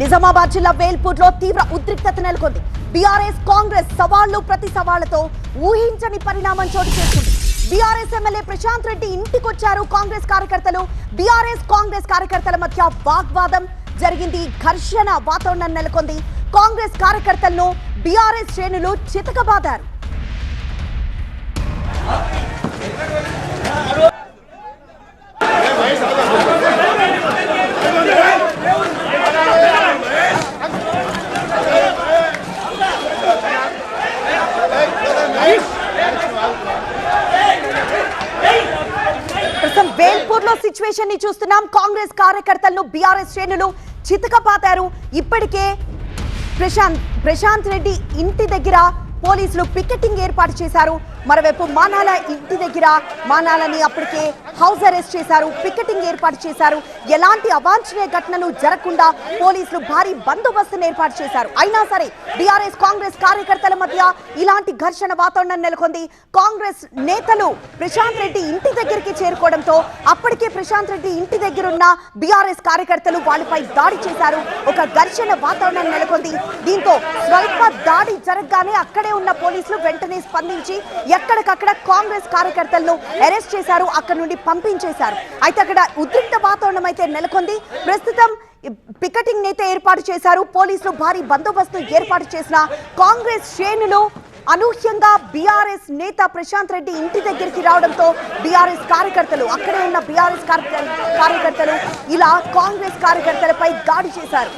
నిజామాబాద్ జిల్లా వేల్పూర్లో తీవ్ర ఉద్రిక్తత నెలకొంది. బీఆర్ఎస్ కాంగ్రెస్ సవాళ్ళు ప్రతి సవాళ్ళతో ఊహించని పరిణామం చోటు చేసుకుంది. బీఆర్ఎస్ ఎమ్మెల్యే ప్రశాంత్ రెడ్డి ఇంటికొచ్చారు కాంగ్రెస్ కార్యకర్తలు. బీఆర్ఎస్ కాంగ్రెస్ కార్యకర్తల మధ్య వాగ్వాదం జరిగింది. ఘర్షణ వాతావరణం నెలకొంది. కాంగ్రెస్ కార్యకర్తలను బీఆర్ఎస్ శ్రేణులు చితకబాదారు. ప్రస్తుతం లో సిచ్యువేషన్ని చూస్తున్నాం. కాంగ్రెస్ కార్యకర్తలను బీఆర్ఎస్ శ్రేణులు చితకపాతారు. ఇప్పటికే ప్రశాంత్ ప్రశాంత్ రెడ్డి ఇంటి దగ్గర పోలీసులు పికెటింగ్ ఏర్పాటు చేశారు. మరోవైపు మానాల ఇంటి దగ్గర మానాలని అప్పటికే హౌస్ అరెస్ట్ చేశారు పికెటింగ్ ఏర్పాటు చేశారు. ఎలాంటి అవాంఛనీయ ఘటనలు జరగకుండా పోలీసులు భారీ బందోబస్తును ఏర్పాటు చేశారు. అయినా సరే బీఆర్ఎస్ కాంగ్రెస్ కార్యకర్తల మధ్య ఇలాంటి ఘర్షణ వాతావరణం నెలకొంది. కాంగ్రెస్ నేతలు ప్రశాంత్ రెడ్డి ఇంటి దగ్గరికి చేరుకోవడంతో అప్పటికే ప్రశాంత్ రెడ్డి ఇంటి దగ్గర ఉన్న బీఆర్ఎస్ కార్యకర్తలు వాళ్ళపై దాడి చేశారు. ఒక ఘర్షణ వాతావరణం నెలకొంది. దీంతో స్వల్ప దాడి జరగగానే అక్కడే ఉన్న పోలీసులు వెంటనే స్పందించి ఎక్కడికక్కడ కాంగ్రెస్ కార్యకర్తలను అరెస్ట్ చేశారు అక్కడ నుండి పంపించేశారు. అయితే అక్కడ ఉద్రిక్త వాతావరణం అయితే నెలకొంది. ప్రస్తుతం పికెటింగ్ నేత ఏర్పాటు చేశారు. పోలీసులు భారీ బందోబస్తు ఏర్పాటు చేసిన కాంగ్రెస్ శ్రేణులు అనూహ్యంగా బీఆర్ఎస్ నేత ప్రశాంత్ రెడ్డి ఇంటి దగ్గరికి రావడంతో బీఆర్ఎస్ కార్యకర్తలు అక్కడే ఉన్న బీఆర్ఎస్ కార్యకర్తలు ఇలా కాంగ్రెస్ కార్యకర్తలపై దాడి చేశారు.